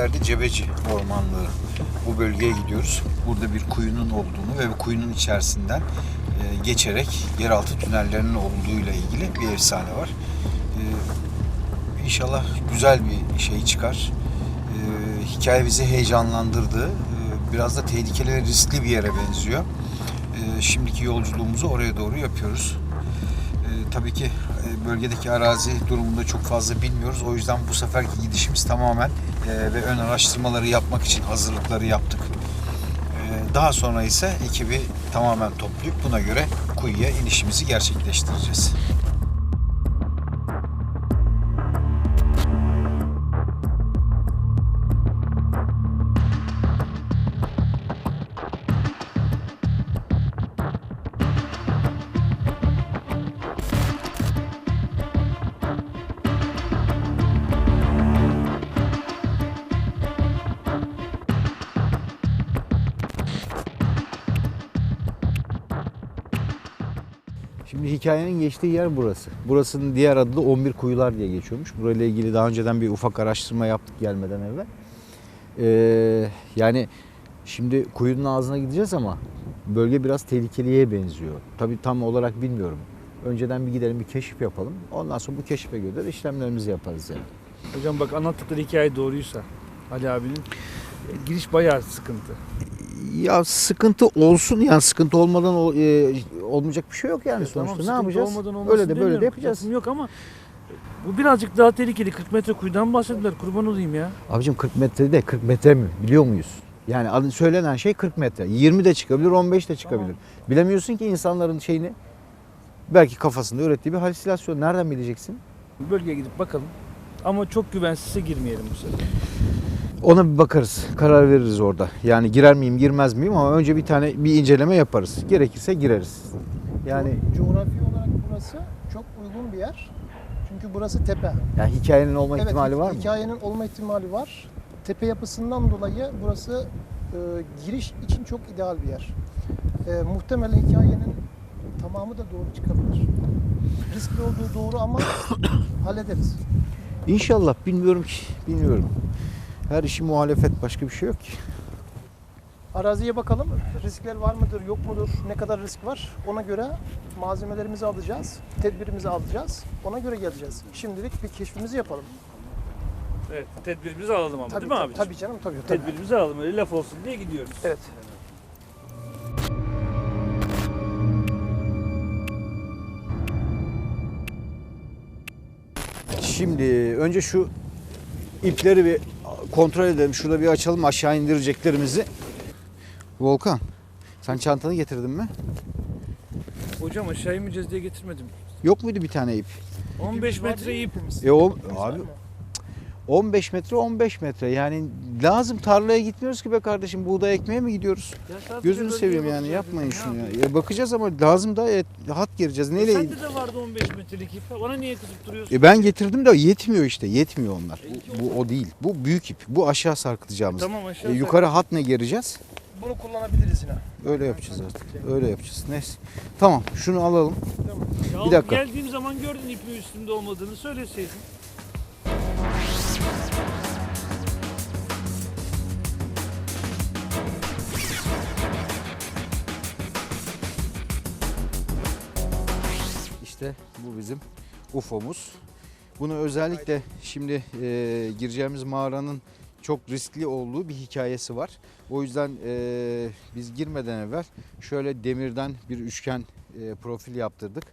Habibler'de Cebeci Ormanlığı bu bölgeye gidiyoruz. Burada bir kuyunun olduğunu ve bu kuyunun içerisinden e, geçerek yeraltı tünellerinin olduğuyla ilgili bir efsane var. E, İnşallah güzel bir şey çıkar. E, hikaye bizi heyecanlandırdı. E, biraz da tehlikeli ve riskli bir yere benziyor. E, şimdiki yolculuğumuzu oraya doğru yapıyoruz. E, tabii ki bölgedeki arazi durumunda çok fazla bilmiyoruz. O yüzden bu seferki gidişimiz tamamen e, ve ön araştırmaları yapmak için hazırlıkları yaptık. E, daha sonra ise ekibi tamamen toplayıp buna göre kuyuya inişimizi gerçekleştireceğiz. Hikayenin geçtiği yer burası. Burasının diğer adı da 11 Kuyular diye geçiyormuş. Burayla ilgili daha önceden bir ufak araştırma yaptık gelmeden evvel. Ee, yani şimdi kuyunun ağzına gideceğiz ama bölge biraz tehlikeliye benziyor. Tabii tam olarak bilmiyorum. Önceden bir gidelim bir keşif yapalım. Ondan sonra bu keşife göre işlemlerimizi yaparız yani. Hocam bak anlattıkları hikaye doğruysa Ali abinin e, giriş bayağı sıkıntı. Ya sıkıntı olsun yani sıkıntı olmadan ol- e, olmayacak bir şey yok yani Ya sonuçta. tamam, ne sıkıntı yapacağız? olmadan olmasın Öyle de böyle de yapacağız. Lafım yok ama bu birazcık daha tehlikeli. 40 metre kuyudan bahsettiler. Kurban olayım ya. Abicim 40 metre de 40 metre mi biliyor muyuz? Yani adı söylenen şey 40 metre. 20 de çıkabilir, 15 de çıkabilir. Bilemiyorsun ki insanların şeyini. Belki kafasında ürettiği bir halüsinasyon. Nereden bileceksin? Bölgeye gidip bakalım. Ama çok güvensizse girmeyelim bu sefer. Ona bir bakarız. Karar veririz orada. Yani girer miyim, girmez miyim ama önce bir tane bir inceleme yaparız. Gerekirse gireriz. Yani coğrafi olarak burası çok uygun bir yer. Çünkü burası tepe. yani hikayenin olma evet, ihtimali var mı? hikayenin olma ihtimali var. Tepe yapısından dolayı burası e, giriş için çok ideal bir yer. E, muhtemelen hikayenin tamamı da doğru çıkabilir. Riskli olduğu doğru ama hallederiz. İnşallah bilmiyorum ki. Bilmiyorum. Her işi muhalefet başka bir şey yok ki. Araziye bakalım. Riskler var mıdır, yok mudur, ne kadar risk var? Ona göre malzemelerimizi alacağız, tedbirimizi alacağız. Ona göre geleceğiz. Şimdilik bir keşfimizi yapalım. Evet tedbirimizi alalım ama Tabii, değil mi abi? tabii canım, tabii. tabii. Tedbirimizi alalım. Öyle laf olsun diye gidiyoruz. Evet. Şimdi önce şu ipleri bir kontrol edelim. Şurada bir açalım aşağı indireceklerimizi. Volkan sen çantanı getirdin mi? Hocam aşağı inmeyeceğiz diye getirmedim. Yok muydu bir tane ip? 15 metre ip. E o abi 15 metre 15 metre yani lazım tarlaya gitmiyoruz ki be kardeşim buğday ekmeye mi gidiyoruz? Ya Gözünü seveyim yani yapmayın şunu ya. E bakacağız ama lazım da et, hat gireceğiz. E Neyle? Sende de vardı 15 metrelik ip. Bana niye kızıp duruyorsun? E ben getirdim de yetmiyor işte. Yetmiyor onlar. Bu, bu o değil. Bu büyük ip. Bu aşağı sarkıtacağımız. Tamam E, aşağı yukarı hat ne gereceğiz? Bunu kullanabiliriz yine. Öyle yapacağız artık. Öyle yapacağız. Neyse. Tamam şunu alalım. Ya Bir dakika. Geldiğim zaman gördün ipin üstümde olmadığını söyleseydin. Bu bizim UFO'muz. Bunu özellikle şimdi e, gireceğimiz mağaranın çok riskli olduğu bir hikayesi var. O yüzden e, biz girmeden evvel şöyle demirden bir üçgen e, profil yaptırdık.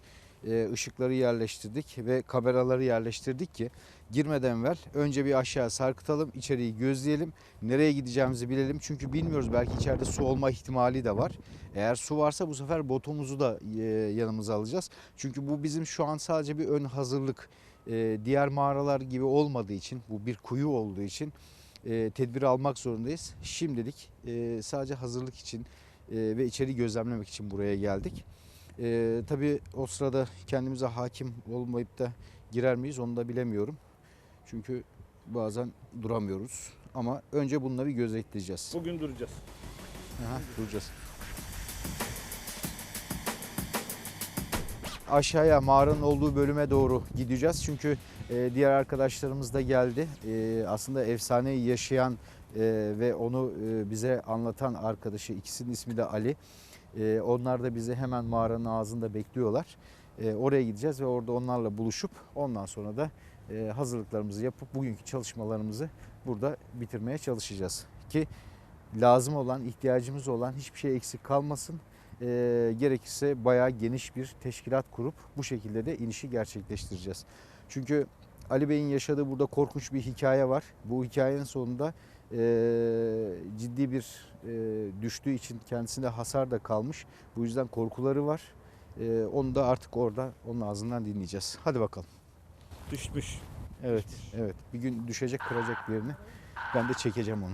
E, ışıkları yerleştirdik ve kameraları yerleştirdik ki girmeden evvel önce bir aşağı sarkıtalım, içeriği gözleyelim, nereye gideceğimizi bilelim. Çünkü bilmiyoruz belki içeride su olma ihtimali de var. Eğer su varsa bu sefer botumuzu da e, yanımıza alacağız. Çünkü bu bizim şu an sadece bir ön hazırlık. E, diğer mağaralar gibi olmadığı için, bu bir kuyu olduğu için tedbir almak zorundayız. Şimdilik sadece hazırlık için ve içeri gözlemlemek için buraya geldik. E, tabii o sırada kendimize hakim olmayıp da girer miyiz onu da bilemiyorum. Çünkü bazen duramıyoruz. Ama önce bununla bir gözetleyeceğiz. Bugün duracağız. Aha, duracağız. aşağıya mağaranın olduğu bölüme doğru gideceğiz. Çünkü e, diğer arkadaşlarımız da geldi. E, aslında efsaneyi yaşayan e, ve onu e, bize anlatan arkadaşı ikisinin ismi de Ali. E, onlar da bizi hemen mağaranın ağzında bekliyorlar. E, oraya gideceğiz ve orada onlarla buluşup ondan sonra da e, hazırlıklarımızı yapıp bugünkü çalışmalarımızı burada bitirmeye çalışacağız. Ki lazım olan, ihtiyacımız olan hiçbir şey eksik kalmasın. E, gerekirse bayağı geniş bir teşkilat kurup bu şekilde de inişi gerçekleştireceğiz. Çünkü Ali Bey'in yaşadığı burada korkunç bir hikaye var. Bu hikayenin sonunda e, ciddi bir e, düştüğü için kendisinde hasar da kalmış. Bu yüzden korkuları var. E, onu da artık orada onun ağzından dinleyeceğiz. Hadi bakalım. Düşmüş. Evet, evet. Bir gün düşecek, kıracak bir yerini. Ben de çekeceğim onu.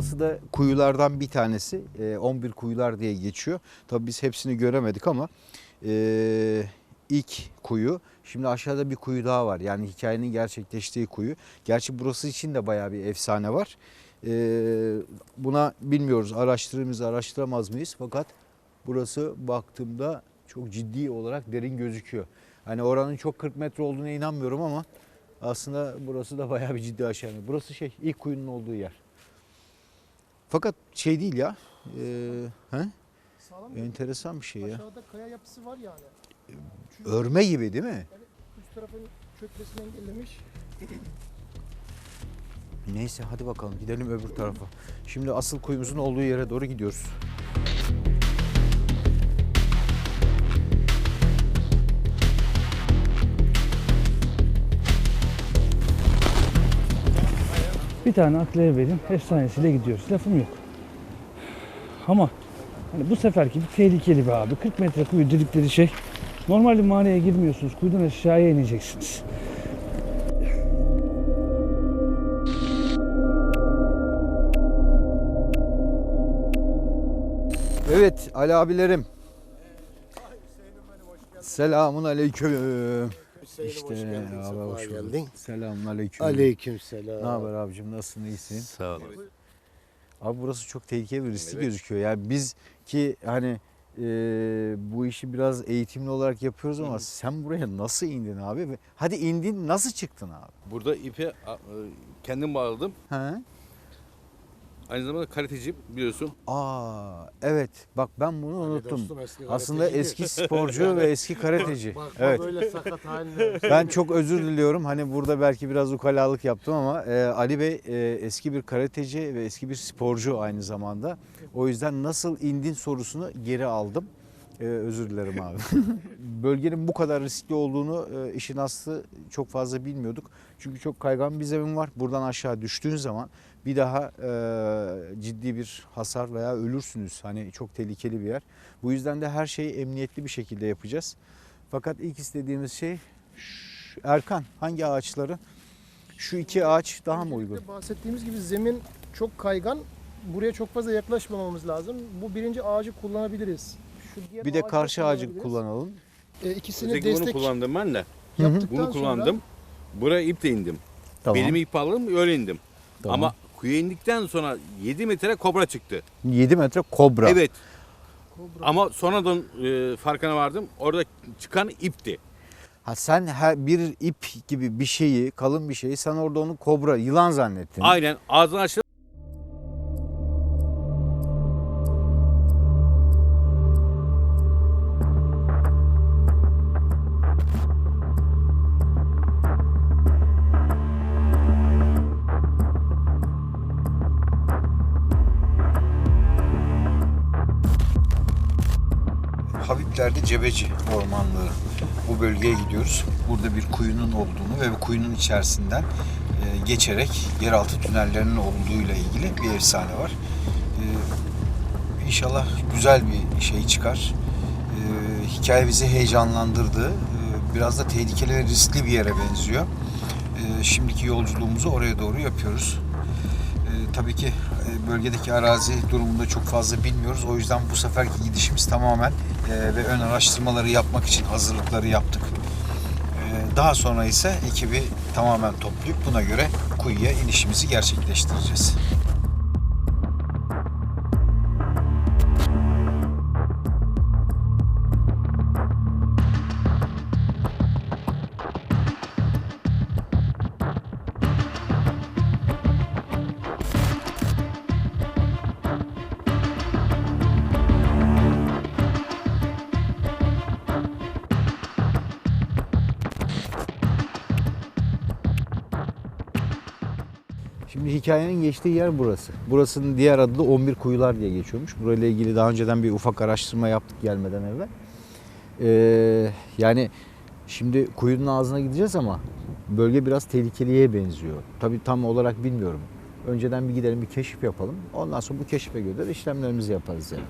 Burası da kuyulardan bir tanesi. Ee, 11 kuyular diye geçiyor. Tabii biz hepsini göremedik ama ee, ilk kuyu. Şimdi aşağıda bir kuyu daha var. Yani hikayenin gerçekleştiği kuyu. Gerçi burası için de bayağı bir efsane var. Ee, buna bilmiyoruz araştırır mıyız araştıramaz mıyız. Fakat burası baktığımda çok ciddi olarak derin gözüküyor. Hani oranın çok 40 metre olduğuna inanmıyorum ama aslında burası da bayağı bir ciddi aşağı. Burası şey ilk kuyunun olduğu yer. Fakat şey değil ya. E, he? Sağlam bir Enteresan bir şey ya. aşağıda kaya yapısı var yani. Çünkü Örme gibi değil mi? üst tarafın çökmesini engellemiş. Neyse hadi bakalım gidelim öbür tarafa. Şimdi asıl kuyumuzun olduğu yere doğru gidiyoruz. Bir tane aklaya verin. Efsanesiyle gidiyoruz. Lafım yok. Ama hani bu seferki bir tehlikeli be abi. 40 metre kuyu dedikleri şey. Normalde mağaraya girmiyorsunuz. Kuyudan aşağıya ineceksiniz. Evet Ali abilerim. Selamun aleyküm. İşte abi hoş bulduk. geldin. Selamun aleyküm. Aleyküm selam. Ne haber abicim nasılsın iyisin? Sağ ol. Abi burası çok tehlikeli ve riskli gözüküyor. Yani biz ki hani e, bu işi biraz eğitimli olarak yapıyoruz ama sen buraya nasıl indin abi? Hadi indin nasıl çıktın abi? Burada ipi e, kendim bağladım. He? Aynı zamanda karateciyim biliyorsun. Aa evet bak ben bunu unuttum. dostum, eski Aslında karateci. eski sporcu ve eski karateci. Bakma Evet. böyle sakat haline. Ben çok özür diliyorum. Hani burada belki biraz ukalalık yaptım ama e, Ali Bey e, eski bir karateci ve eski bir sporcu aynı zamanda. O yüzden nasıl indin sorusunu geri aldım. E, özür dilerim abi. Bölgenin bu kadar riskli olduğunu e, işin aslı çok fazla bilmiyorduk. Çünkü çok kaygan bir zemin var. Buradan aşağı düştüğün zaman bir daha e, ciddi bir hasar veya ölürsünüz. Hani çok tehlikeli bir yer. Bu yüzden de her şeyi emniyetli bir şekilde yapacağız. Fakat ilk istediğimiz şey Şu- Erkan hangi ağaçları? Şu iki ağaç daha mı uygun? Bahsettiğimiz gibi zemin çok kaygan. Buraya çok fazla yaklaşmamamız lazım. Bu birinci ağacı kullanabiliriz. Şu diğer Bir de ağacı karşı ağacı kullanabiliriz. kullanalım. E, ikisini Özellikle bunu destek kullandım ben de. yaptıktan Bunu sonra kullandım. Buraya ip de indim. Belimi ip bağladım öyle indim. Tamam. Ama kuyuya indikten sonra 7 metre kobra çıktı. 7 metre kobra. Evet. Kobra. Ama sonradan e, farkına vardım. Orada çıkan ipti. Ha sen her bir ip gibi bir şeyi, kalın bir şeyi sen orada onu kobra, yılan zannettin. Aynen ağzını açtı. Habibler'de Cebeci Ormanlığı bu bölgeye gidiyoruz. Burada bir kuyunun olduğunu ve bu kuyunun içerisinden e, geçerek yeraltı tünellerinin olduğuyla ilgili bir efsane var. E, İnşallah güzel bir şey çıkar. E, hikaye bizi heyecanlandırdı. E, biraz da tehlikeli ve riskli bir yere benziyor. E, şimdiki yolculuğumuzu oraya doğru yapıyoruz. E, tabii ki e, bölgedeki arazi durumunda çok fazla bilmiyoruz. O yüzden bu seferki gidişimiz tamamen ve ön araştırmaları yapmak için hazırlıkları yaptık. E, daha sonra ise ekibi tamamen toplayıp buna göre kuyuya inişimizi gerçekleştireceğiz. Hikayenin geçtiği yer burası. Burasının diğer adı da 11 Kuyular diye geçiyormuş. Burayla ilgili daha önceden bir ufak araştırma yaptık gelmeden evvel. Ee, yani şimdi kuyunun ağzına gideceğiz ama bölge biraz tehlikeliye benziyor. Tabii tam olarak bilmiyorum. Önceden bir gidelim bir keşif yapalım. Ondan sonra bu keşife göre de işlemlerimizi yaparız yani.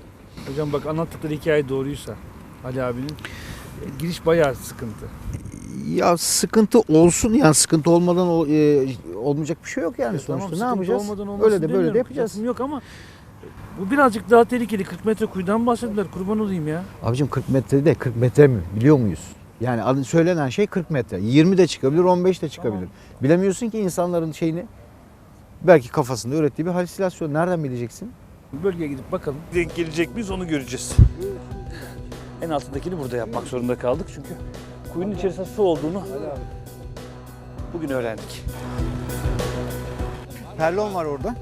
Hocam bak anlattıkları hikaye doğruysa Ali abinin e, giriş bayağı sıkıntı. Ya sıkıntı olsun yani sıkıntı olmadan ol- e, olmayacak bir şey yok yani Evet, sonuçta. tamam, ne sıkıntı yapacağız? olmadan olmasın Öyle de böyle de demiyorum. yapacağız. Lafım yok ama bu birazcık daha tehlikeli. 40 metre kuyudan bahsettiler. Kurban olayım ya. Abicim 40 metre de 40 metre mi biliyor muyuz? Yani adı- söylenen şey 40 metre. 20 de çıkabilir, 15 de çıkabilir. Tamam. Bilemiyorsun ki insanların şeyini belki kafasında ürettiği bir halüsinasyon. Nereden bileceksin? Bölgeye gidip bakalım. Denk gelecek miyiz onu göreceğiz. En altındakini burada yapmak zorunda kaldık çünkü kuyunun içerisinde su olduğunu bugün öğrendik. Perlon var orada.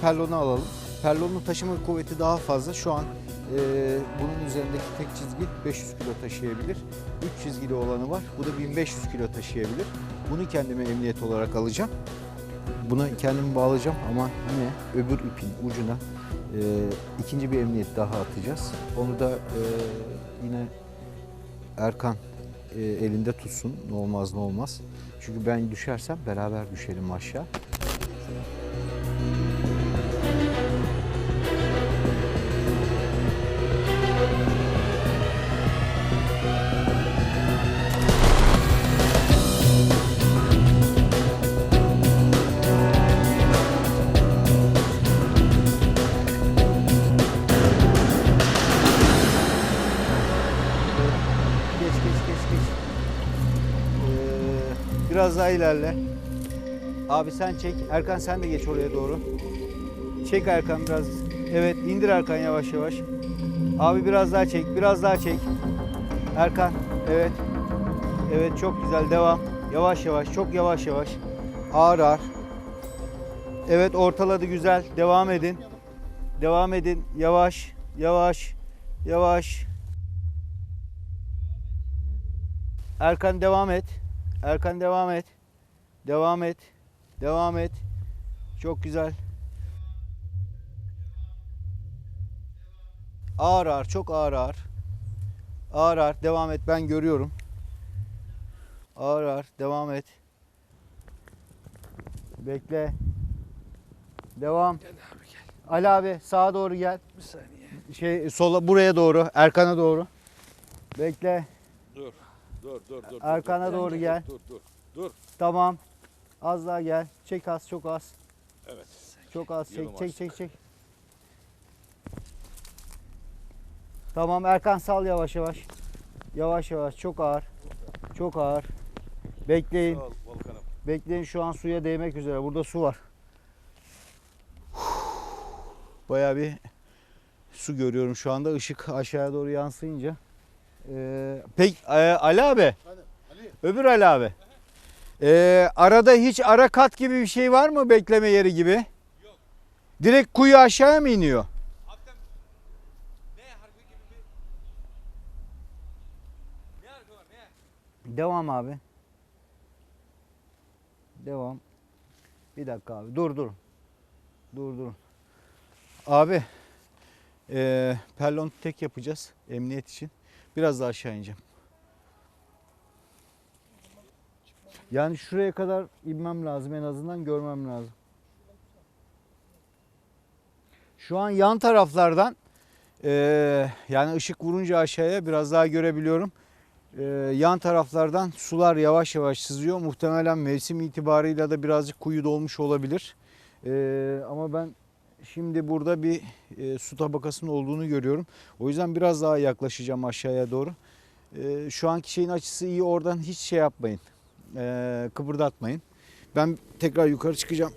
Perlonu alalım. Perlonun taşıma kuvveti daha fazla. Şu an e, bunun üzerindeki tek çizgi 500 kilo taşıyabilir. 3 çizgili olanı var. Bu da 1500 kilo taşıyabilir. Bunu kendime emniyet olarak alacağım. Buna kendimi bağlayacağım ama yine öbür ipin ucuna e, ikinci bir emniyet daha atacağız. Onu da e, yine Erkan elinde tutsun. Ne olmaz ne olmaz. Çünkü ben düşersem beraber düşelim aşağı. Biraz daha ilerle. Abi sen çek. Erkan sen de geç oraya doğru. Çek Erkan biraz. Evet indir Erkan yavaş yavaş. Abi biraz daha çek. Biraz daha çek. Erkan. Evet. Evet çok güzel. Devam. Yavaş yavaş. Çok yavaş yavaş. Ağır ağır. Evet ortaladı güzel. Devam edin. Devam edin. Yavaş. Yavaş. Yavaş. Erkan devam et. Erkan devam et. Devam et. Devam et. Çok güzel. Ağır ağır, çok ağır ağır. Ağır ağır, devam et. Ben görüyorum. Ağır ağır, devam et. Bekle. Devam. Ali abi sağa doğru gel. Bir saniye. Şey sola buraya doğru, Erkan'a doğru. Bekle. Dur dur dur. Arkana doğru gel. Dur dur. Tamam. Az daha gel. Çek az, çok az. Evet. Çok az. Çek, çek, çek, çek. Tamam Erkan sal yavaş yavaş. Yavaş yavaş. Çok ağır. Çok ağır. Bekleyin. Sağ ol Volkan'ım. Bekleyin şu an suya değmek üzere. Burada su var. Bayağı bir su görüyorum şu anda. Işık aşağıya doğru yansıyınca. Ee, pek e, Ali abi. Öbür Ali abi. Ee, arada hiç ara kat gibi bir şey var mı bekleme yeri gibi? Yok. Direkt kuyu aşağıya mı iniyor? Devam abi. Devam. Bir dakika abi. Dur dur. Dur dur. Abi. Eee perlon tek yapacağız emniyet için. Biraz daha aşağı ineceğim. Yani şuraya kadar inmem lazım en azından görmem lazım. Şu an yan taraflardan eee, yani ışık vurunca aşağıya biraz daha görebiliyorum. Eee, yan taraflardan sular yavaş yavaş sızıyor. Muhtemelen mevsim itibarıyla da birazcık kuyu dolmuş olabilir. Eee, ama ben şimdi burada bir e, su tabakasının olduğunu görüyorum. O yüzden biraz daha yaklaşacağım aşağıya doğru. E, şu anki şeyin açısı iyi oradan hiç şey yapmayın. E, kıpırdatmayın. Ben tekrar yukarı çıkacağım.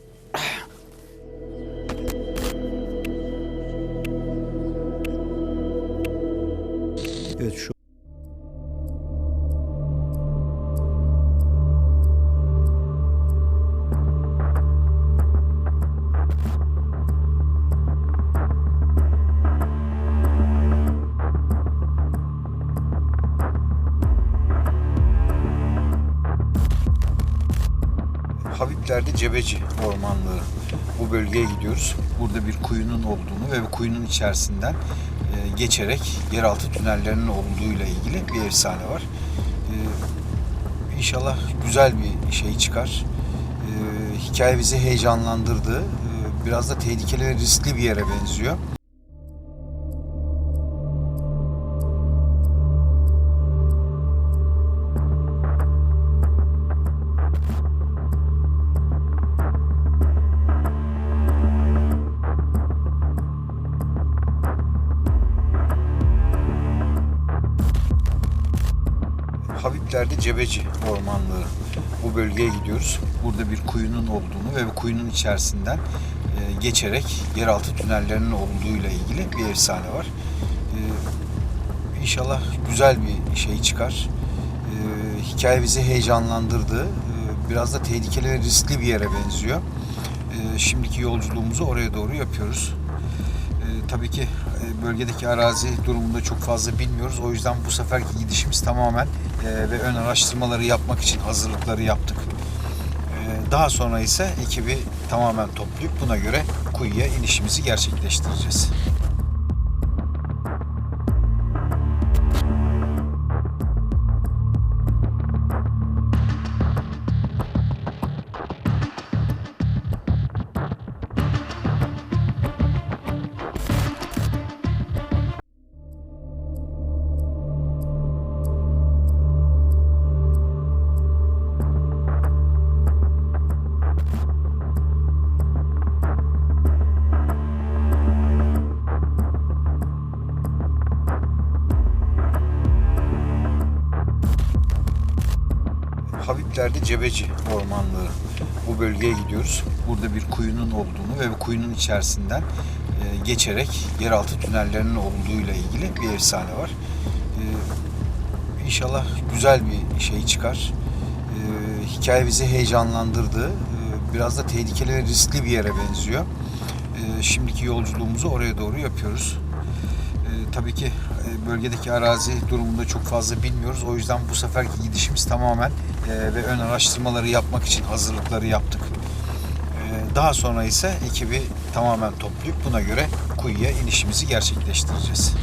Habibler'de Cebeci Ormanlığı bu bölgeye gidiyoruz. Burada bir kuyunun olduğunu ve bu kuyunun içerisinden e, geçerek yeraltı tünellerinin olduğuyla ilgili bir efsane var. E, İnşallah güzel bir şey çıkar. E, hikaye bizi heyecanlandırdı. Biraz da tehlikeli ve riskli bir yere benziyor. Habibler'de Cebeci Ormanlığı bu bölgeye gidiyoruz. Burada bir kuyunun olduğunu ve bu kuyunun içerisinden e, geçerek yeraltı tünellerinin olduğuyla ilgili bir efsane var. E, İnşallah güzel bir şey çıkar. E, Hikaye bizi heyecanlandırdı. Biraz da tehlikeli ve riskli bir yere benziyor. Şimdiki yolculuğumuzu oraya doğru yapıyoruz. Tabii ki bölgedeki arazi durumunda çok fazla bilmiyoruz. O yüzden bu seferki gidişimiz tamamen e, ve ön araştırmaları yapmak için hazırlıkları yaptık. E, daha sonra ise ekibi tamamen toplayıp buna göre kuyuya inişimizi gerçekleştireceğiz. Habibler'de Cebeci Ormanlığı bu bölgeye gidiyoruz. Burada bir kuyunun olduğunu ve bu kuyunun içerisinden e, geçerek yeraltı tünellerinin olduğuyla ilgili bir efsane var. E, İnşallah güzel bir şey çıkar. E, Hikaye bizi heyecanlandırdı. E, Biraz da tehlikeli ve riskli bir yere benziyor. E, Şimdiki yolculuğumuzu oraya doğru yapıyoruz. E, tabii ki e, bölgedeki arazi durumunda çok fazla bilmiyoruz. O yüzden bu seferki gidişimiz tamamen ve ön araştırmaları yapmak için hazırlıkları yaptık. E, daha sonra ise ekibi tamamen toplayıp buna göre kuyuya inişimizi gerçekleştireceğiz.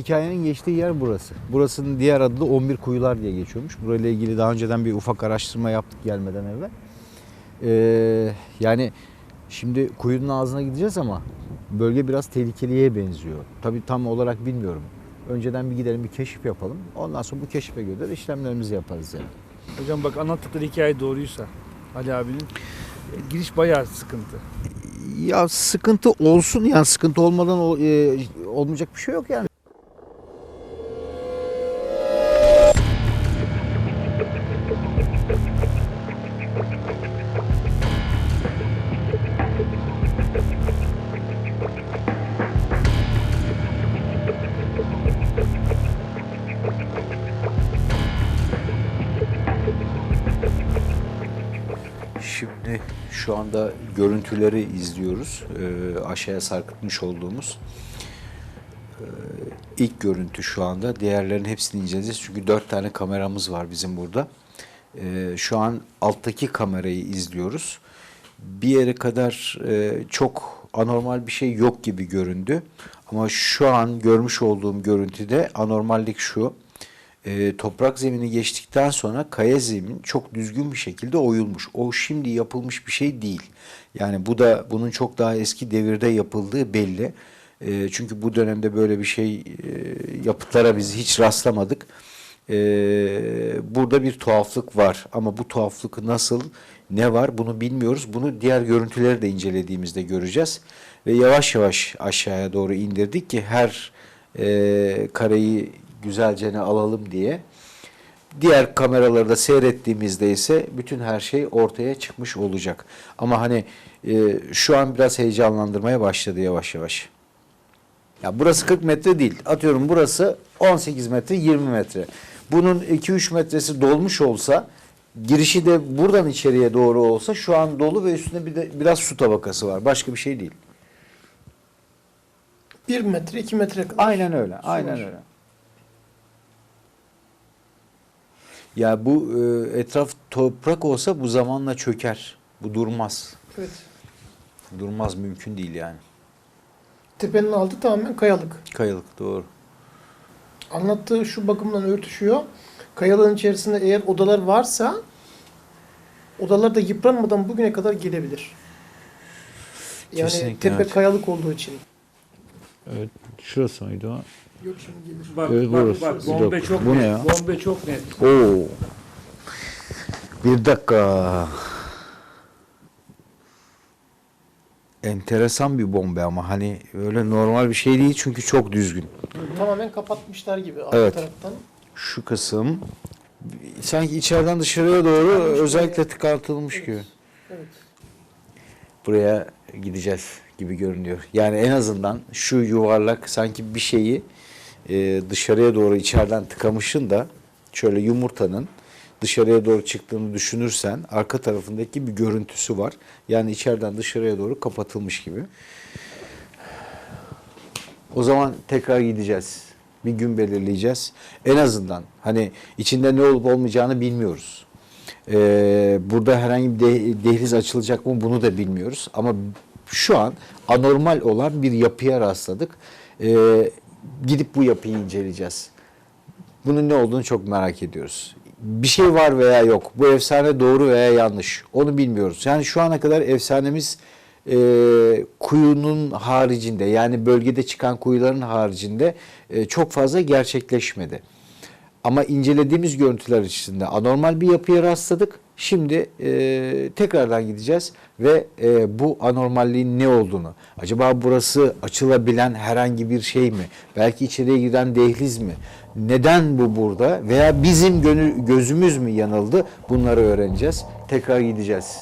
Hikayenin geçtiği yer burası. Burasının diğer adı da 11 Kuyular diye geçiyormuş. Burayla ilgili daha önceden bir ufak araştırma yaptık gelmeden evvel. Ee, yani şimdi kuyunun ağzına gideceğiz ama bölge biraz tehlikeliye benziyor. Tabii tam olarak bilmiyorum. Önceden bir gidelim bir keşif yapalım. Ondan sonra bu keşife göre de işlemlerimizi yaparız yani. Hocam bak anlattıkları hikaye doğruysa Ali abinin e, giriş bayağı sıkıntı. Ya sıkıntı olsun yani sıkıntı olmadan ol- e, olmayacak bir şey yok yani. Şu anda görüntüleri izliyoruz. Ee, aşağıya sarkıtmış olduğumuz. Ee, ilk görüntü şu anda. Diğerlerin hepsini inceleyeceğiz. Çünkü dört tane kameramız var bizim burada. Ee, şu an alttaki kamerayı izliyoruz. Bir yere kadar e, çok anormal bir şey yok gibi göründü. Ama şu an görmüş olduğum görüntüde anormallik şu. E, toprak zemini geçtikten sonra kaya zemin çok düzgün bir şekilde oyulmuş. O şimdi yapılmış bir şey değil. Yani bu da bunun çok daha eski devirde yapıldığı belli. E, çünkü bu dönemde böyle bir şey e, yapıtlara biz hiç rastlamadık. E, burada bir tuhaflık var ama bu tuhaflık nasıl, ne var bunu bilmiyoruz. Bunu diğer görüntüleri de incelediğimizde göreceğiz. Ve yavaş yavaş aşağıya doğru indirdik ki her e, kareyi güzelce ne alalım diye. Diğer kameraları da seyrettiğimizde ise bütün her şey ortaya çıkmış olacak. Ama hani e, şu an biraz heyecanlandırmaya başladı yavaş yavaş. Ya burası 40 metre değil. Atıyorum burası 18 metre 20 metre. Bunun 2-3 metresi dolmuş olsa girişi de buradan içeriye doğru olsa şu an dolu ve üstünde bir de biraz su tabakası var. Başka bir şey değil. 1 metre, 2 metre kadar. Aynen öyle. su Aynen var. öyle. Ya bu e, etraf toprak olsa bu zamanla çöker. Bu durmaz. Evet. Durmaz mümkün değil yani. Tepenin altı tamamen kayalık. Kayalık doğru. Anlattığı şu bakımdan örtüşüyor. Kayalığın içerisinde eğer odalar varsa odalar da yıpranmadan bugüne kadar gelebilir. Yani Kesinlikle, tepe evet. kayalık olduğu için. Evet. Şurası mıydı o? Yok şimdi gelir. Bak Evet, bak burası. bak bombe dakika, çok bu ne net. ya? Bombe çok net. Oo. Bir dakika. Enteresan bir bombe ama hani öyle normal bir şey değil çünkü çok düzgün. Tamamen kapatmışlar gibi arka Evet. taraftan. Şu kısım sanki içeriden dışarıya doğru özellikle tıkartılmış gibi. Evet. Buraya gideceğiz gibi görünüyor. Yani en azından şu yuvarlak sanki bir şeyi e, dışarıya doğru içeriden tıkamışın da şöyle yumurtanın dışarıya doğru çıktığını düşünürsen arka tarafındaki bir görüntüsü var. Yani içeriden dışarıya doğru kapatılmış gibi. O zaman tekrar gideceğiz. Bir gün belirleyeceğiz. En azından hani içinde ne olup olmayacağını bilmiyoruz. Ee, burada herhangi bir de- dehliz açılacak mı bunu da bilmiyoruz. Ama şu an anormal olan bir yapıya rastladık. Ee, gidip bu yapıyı inceleyeceğiz. Bunun ne olduğunu çok merak ediyoruz. Bir şey var veya yok. Bu efsane doğru veya yanlış. Onu bilmiyoruz. Yani şu ana kadar efsanemiz e, kuyunun haricinde yani bölgede çıkan kuyuların haricinde e, çok fazla gerçekleşmedi. Ama incelediğimiz görüntüler içinde anormal bir yapıya rastladık. Şimdi e, tekrardan gideceğiz ve e, bu anormalliğin ne olduğunu, acaba burası açılabilen herhangi bir şey mi? Belki içeriye giden dehliz mi? Neden bu burada? Veya bizim gönül, gözümüz mü yanıldı? Bunları öğreneceğiz. Tekrar gideceğiz.